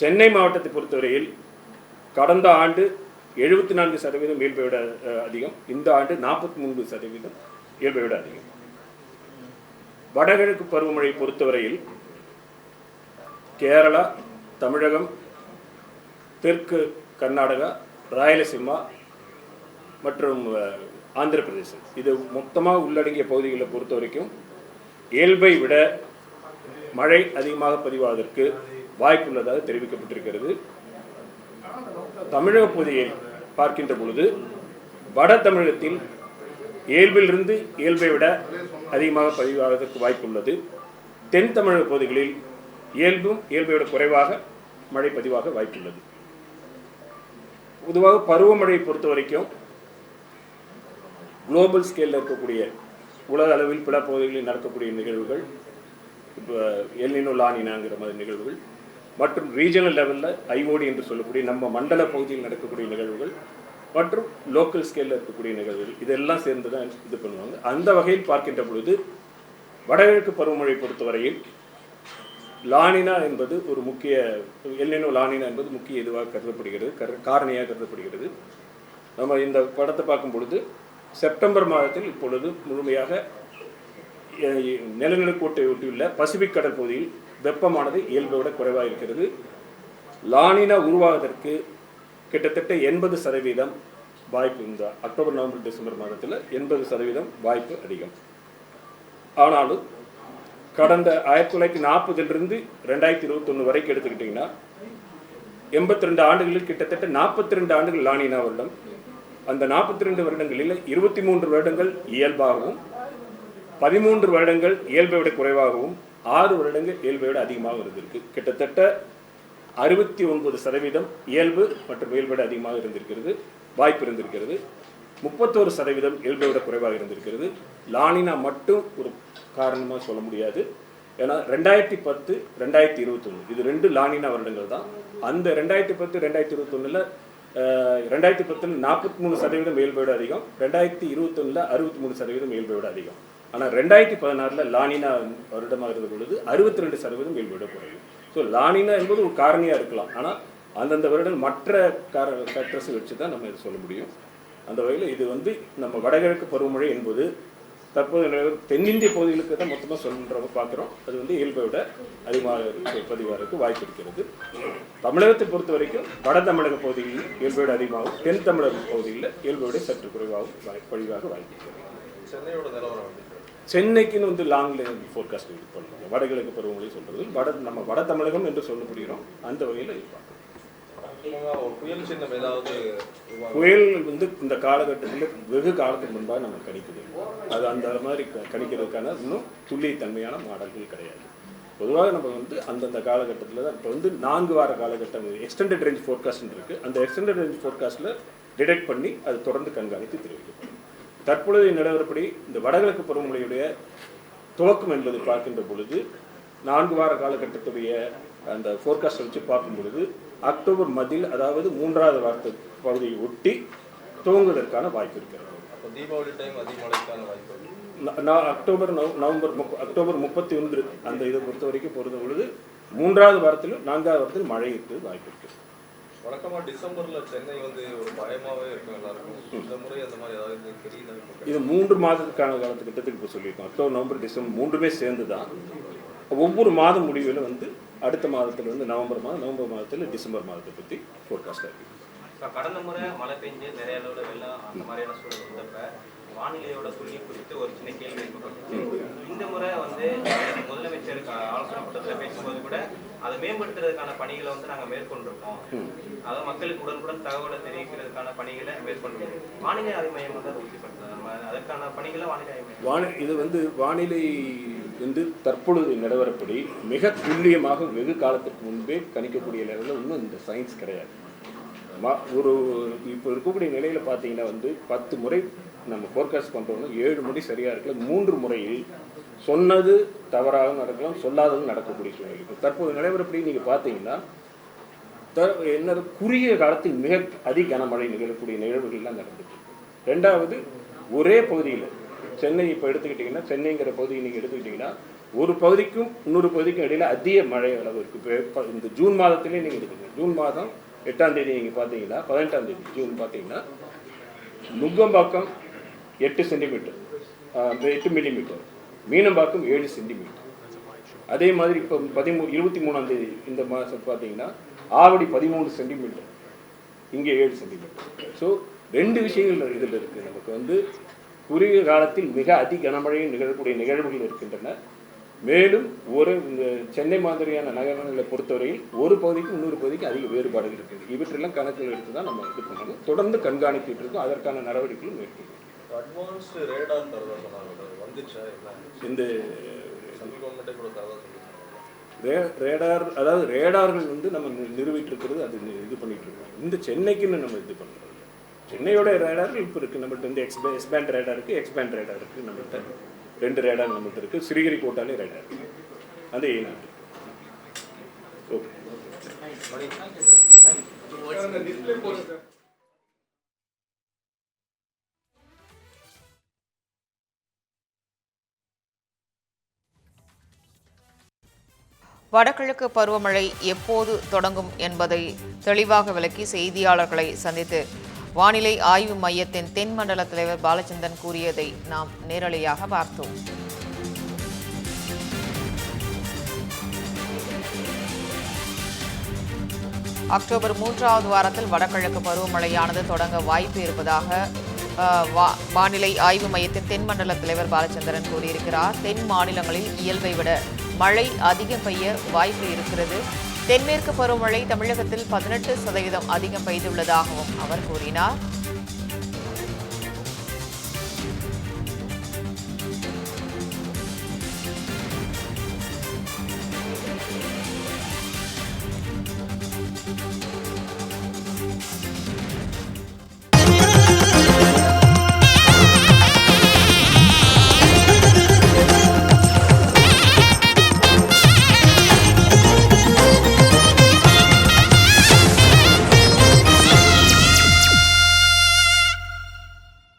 சென்னை மாவட்டத்தை பொறுத்தவரையில் கடந்த ஆண்டு எழுபத்தி நான்கு சதவீதம் இயல்பை விட அதிகம். இந்த ஆண்டு நாற்பத்தி மூன்று சதவீதம் இயல்பை விட அதிகம். வடகிழக்கு பருவமழை பொறுத்தவரையில் கேரளா தமிழகம் தெற்கு கர்நாடகா ராயலசீமா மற்றும் ஆந்திர பிரதேசம் இது மொத்தமாக உள்ளடங்கிய பகுதிகளை பொறுத்த வரைக்கும் இயல்பை விட மழை அதிகமாக பதிவாவதற்கு வாய்ப்புள்ளதாக தெரிவிக்கப்பட்டிருக்கிறது. தமிழக பகுதியை பார்க்கின்ற பொழுது வட தமிழகத்தில் இயல்பிலிருந்து இயல்பை விட அதிகமாக பதிவாவதற்கு வாய்ப்புள்ளது. தென் தமிழக பகுதிகளில் இயல்பும் இயல்பை விட குறைவாக மழை பதிவாக வாய்ப்புள்ளது. பொதுவாக பருவமழையை பொறுத்த வரைக்கும் குளோபல் ஸ்கேலில் இருக்கக்கூடிய உலக அளவில் பிற பகுதிகளில் நடக்கக்கூடிய நிகழ்வுகள் இப்போ எல்லினோ லானினாங்கிற மாதிரி நிகழ்வுகள் மற்றும் ரீஜனல் லெவலில் ஐஓடி என்று சொல்லக்கூடிய நம்ம மண்டல பகுதியில் நடக்கக்கூடிய நிகழ்வுகள் மற்றும் லோக்கல் ஸ்கேலில் இருக்கக்கூடிய நிகழ்வுகள். இதெல்லாம் சேர்ந்து தான் இது பண்ணுவாங்க. அந்த வகையில் பார்க்கின்ற பொழுது வடகிழக்கு பருவமழை பொறுத்தவரையில் லானினா என்பது ஒரு முக்கிய எல்லினோ லானினா என்பது முக்கிய இதுவாக கருதப்படுகிறது கரு- காரணியாக கருதப்படுகிறது. நம்ம இந்த படத்தை பார்க்கும் பொழுது செப்டம்பர் மாதத்தில் இப்பொழுது முழுமையாக நிலநடுக்கோட்டை ஒட்டியுள்ள பசிபிக் கடல் பகுதியில் வெப்பமானது இயல்பை விட குறைவாக இருக்கிறது. லானினா உருவாவதற்கு கிட்டத்தட்ட எண்பது சதவீதம் வாய்ப்பு இந்த அக்டோபர் நவம்பர் டிசம்பர் மாதத்தில் எண்பது சதவீதம் வாய்ப்பு அதிகம். ஆனாலும் கடந்த ஆயிரத்தி தொள்ளாயிரத்தி நாற்பதிலிருந்து ரெண்டாயிரத்தி இருபத்தொன்று வரைக்கும் எடுத்துக்கிட்டிங்கன்னா எண்பத்தி ரெண்டு ஆண்டுகளில் கிட்டத்தட்ட நாற்பத்தி ரெண்டு ஆண்டுகள் லானினா வருடம். அந்த நாற்பத்தி ரெண்டு வருடங்களில் இருபத்தி மூன்று வருடங்கள் இயல்பாகவும் பதிமூன்று வருடங்கள் இயல்பை விட குறைவாகவும் ஆறு வருடங்கள் இயல்பை விட அதிகமாக இருந்திருக்கு. கிட்டத்தட்ட அறுபத்தி ஒன்பது சதவீதம் இயல்பு மற்றும் இயல்பை விட அதிகமாக இருந்திருக்கிறது. வாய்ப்பு இருந்திருக்கிறது. முப்பத்தோரு சதவீதம் இயல்பை விட குறைவாக இருந்திருக்கிறது. லானினா மட்டும் ஒரு காரணமாக சொல்ல முடியாது. ஏன்னா ரெண்டாயிரத்தி பத்து ரெண்டாயிரத்தி இருபத்தொன்று இது ரெண்டு லானினா வருடங்கள் தான். அந்த ரெண்டாயிரத்தி பத்து ரெண்டாயிரத்தி இருபத்தொன்னில் ரெண்டாயிரத்தி பத்தில் நாற்பத்தி மூணு சதவீதம் இயல்பை விட அதிகம். ரெண்டாயிரத்தி இருபத்தொன்னில் அறுபத்தி மூணு சதவீதம் இயல்பை விட அதிகம். ஆனால் ரெண்டாயிரத்தி பதினாறில் லானினா வருடமாக இருந்த பொழுது அறுபத்தி ரெண்டு சதவீதம் இயல்பை குறையும் ஸோ லானினா என்பது ஒரு காரணியாக இருக்கலாம். ஆனால் அந்தந்த வருடம் மற்ற கார ஃபேக்டர்ஸை வச்சு தான் நம்ம இதை சொல்ல முடியும். அந்த வகையில் இது வந்து நம்ம வடகிழக்கு பருவமழை என்பது தற்போது தென்னிந்திய பகுதிகளுக்கு தான் மொத்தமாக சொல்கிறவங்க பார்க்குறோம். அது வந்து இயல்பை விட அதிகமாக இருக்க- பதிவாகிறதுக்கு வாய்ப்பு இருக்கிறது. தமிழகத்தை பொறுத்த வரைக்கும் வட தமிழக பகுதிகளில் இயல்பை விட அதிகமாகவும் தென் தமிழக பகுதிகளில் இயல்பை விட சற்று குறைவாகவும் வாய்- பழிவாக வாய்ப்பு சென்னையோட நிலவரம் சென்னைக்குன்னு வந்து லாங்ல ஃபோர்காஸ்ட் இது பண்ணுவாங்க வடகிழக்கு பருவமழை சொல்றது. வட நம்ம வட தமிழகம் என்று சொல்லப்படுகிறோம். அந்த வகையில் இருப்பாங்க புயல் வந்து இந்த காலகட்டத்தில் வெகு காலத்துக்கு முன்பாக நம்ம கணிக்குது அது அந்த மாதிரி கணிக்கிறதுக்கான இன்னும் துல்லியத்தன்மையான மாடல்கள் கிடையாது. பொதுவாக நம்ம வந்து அந்தந்த காலகட்டத்தில் தான் இப்போ வந்து நான்கு வார காலகட்டம் எக்ஸ்டெண்டட் ரேஞ்ச் ஃபோர்காஸ்ட்னு இருக்குது அந்த எக்ஸ்டெண்டட் ரேஞ்ச் ஃபோர்காஸ்ட்டில் டிடெக்ட் பண்ணி அது தொடர்ந்து கண்காணித்து தெரிவிக்கப்படும் தற்பொழுதைய நிலவரப்படி இந்த வடகிழக்கு பருவமழையுடைய துவக்கம் என்பது பார்க்கின்ற பொழுது நான்கு வார காலகட்டத்துடைய அந்த ஃபோர்காஸ்ட் வச்சு பார்க்கும் பொழுது அக்டோபர் மத்தியில் அதாவது மூன்றாவது வாரத்து பகுதியை ஒட்டி துவங்குவதற்கான வாய்ப்பு இருக்கிறது. அப்போ தீபாவளி டைம் அதிமழைக்கான வாய்ப்பு நான் அக்டோபர் நவ- நவம்பர் அக்டோபர் முப்பத்தி ஒன்று அந்த இதை பொறுத்த வரைக்கும் பொறுத்த பொழுது மூன்றாவது வாரத்திலும் நான்காவது வாரத்திலும் மழை இருக்கிறது வாய்ப்பு இருக்கு. வழக்கமா டிசம்பர்ல சென்னை வந்து ஒரு பயமாவே இருக்கும் எல்லாருக்கும். இந்த முறை அந்த மாதிரி ஏதாவது தெரியல இது மூன்று மாதத்துக்கான காலத்துக்கிட்டத்துக்கு இப்போ சொல்லியிருக்கோம். அக்டோபர் நவம்பர் டிசம்பர் மூன்றுமே சேர்ந்து தான் ஒவ்வொரு மாதம் முடிவில் வந்து அடுத்த மாதத்துல வந்து நவம்பர் மாதம் நவம்பர் மாதத்தில் டிசம்பர் மாதத்தை பற்றி ஃபோர்காஸ்டாக இருக்குது இப்போ கடந்த முறை மழை பெஞ்சு நிறைய அளவில் வெள்ளம் அந்த மாதிரியான சூழல் இருந்தப்ப வானிலையோட துல்லியம் குறித்து ஒரு சின்ன கேள்வி இந்த முறை வந்து முதலமைச்சர் ஆலோசனை கூட்டத்தில் பேசும்போது கூட அதை மேம்படுத்துறதுக்கான பணிகளை வந்து நாங்கள் மேற்கொண்டிருக்கோம். அதாவது மக்களுக்கு உடனுக்குடன் தகவலை தெரிவிக்கிறதுக்கான பணிகளை மேற்கொண்டிருக்கோம். வானிலை ஆய்வு மையம் வந்து அதை அதற்கான பணிகளை வானிலை ஆய்வு மையம் வானி இது வந்து வானிலை வந்து தற்பொழுது நிலவரப்படி மிக துல்லியமாக வெகு காலத்திற்கு முன்பே கணிக்கக்கூடிய லெவலில் இன்னும் இந்த சயின்ஸ் கிடையாது. ஒரு இப்போ இருக்கக்கூடிய நிலையில் பார்த்தீங்கன்னா வந்து பத்து முறை நம்ம ஃபோர்காஸ்ட் பண்ணுறோம்னா ஏழு முறை சரியாக இருக்கலாம் மூன்று முறையில் சொன்னது தவறாக நடக்கலாம் சொல்லாததும் நடக்கக்கூடிய சூழ்நிலை. இருக்கும் தற்போது நிலவரப்படி நீங்கள் பார்த்தீங்கன்னா த- என்னது குறுகிய காலத்தில் மிக அதி கனமழை நிகழக்கூடிய நிகழ்வுகள்லாம் நடந்துச்சு ரெண்டாவது ஒரே பகுதியில் சென்னை இப்போ எடுத்துக்கிட்டிங்கன்னா சென்னைங்கிற பகுதியை நீங்கள் எடுத்துக்கிட்டிங்கன்னா ஒரு பகுதிக்கும் இன்னொரு பகுதிக்கும் இடையில அதிக மழை அளவு இருக்குது இப்போ இந்த ஜூன் மாதத்திலே நீங்கள் எடுக்குங்க ஜூன் மாதம் எட்டாம் தேதி நீங்கள் பார்த்தீங்கன்னா பதினெட்டாம் தேதி ஜூன் பார்த்தீங்கன்னா நுங்கம்பாக்கம் எட்டு சென்டிமீட்டர் எட்டு மில்லிமீட்டர். மீனம்பாக்கம் ஏழு சென்டிமீட்டர். அதே மாதிரி இப்போ பதிமூணு இருபத்தி மூணாம் தேதி இந்த மாதம் பார்த்தீங்கன்னா ஆவடி பதிமூணு சென்டிமீட்டர். இங்கே ஏழு சென்டிமீட்டர். ஸோ ரெண்டு விஷயங்கள் இதில் இருக்குது. நமக்கு வந்து குறுகிய காலத்தில் மிக அதி கனமழை நிகழக்கூடிய நிகழ்வுகள் இருக்கின்றன. மேலும் ஒரு இந்த சென்னை மாதிரியான நகரங்களை பொறுத்தவரையில் ஒரு பகுதிக்கு இன்னொரு பகுதிக்கு அதிக வேறுபாடுகள் இருக்குது. இவற்றெல்லாம் கணக்கில் எடுத்து தான் நம்ம இது பண்ணணும். தொடர்ந்து கண்காணித்துட்டு இருக்கோம். அதற்கான நடவடிக்கைகளும் மேற்கொள்ளும் அட்வான்ஸ்டு ரேடார் தரதா சொன்னாங்க. இந்த சென்ட்ரல் கவர்மெண்ட்டே கூட தரதா சொல்லியிருக்காங்க ரே ரேடார் அதாவது ரேடார்கள் வந்து நம்ம நி- நிறுவிட்டு இருக்கிறது அது இது பண்ணிட்டு இருக்கோம் இந்த சென்னைக்குன்னு நம்ம இது பண்ணுறோம் சென்னையோட ரேடார்கள் இப்போ இருக்குது நம்மள்ட்ட வந்து எக்ஸ்பே எக்ஸ்பேண்ட் ரேடார் இருக்குது எக்ஸ்பேண்ட் ரேடார் இருக்குது நம்மள்ட்ட ரெண்டு ரேடார் நம்மள்ட்ட இருக்குது சிறுகிரி கோட்டாலே ரேடார் இருக்குது அந்த ஏ நாட்டு ஓகே வடகிழக்கு பருவமழை எப்போது தொடங்கும் என்பதை தெளிவாக விளக்கி செய்தியாளர்களை சந்தித்து வானிலை ஆய்வு மையத்தின் தென்மண்டல தலைவர் பாலச்சந்திரன் கூறியதை நாம் நேரலையாக பார்த்தோம். அக்டோபர் மூன்றாவது வாரத்தில் வடகிழக்கு பருவமழையானது தொடங்க வாய்ப்பு இருப்பதாக வா- வானிலை ஆய்வு மையத்தின் தென்மண்டல தலைவர் பாலச்சந்திரன் கூறியிருக்கிறார். தென் மாநிலங்களில் இயல்பை விட மழை அதிகம் பெய்ய வாய்ப்பு இருக்கிறது. தென்மேற்கு பருவமழை தமிழகத்தில் பதினெட்டு சதவீதம் அதிகம் பெய்துள்ளதாகவும் அவர் கூறினார்.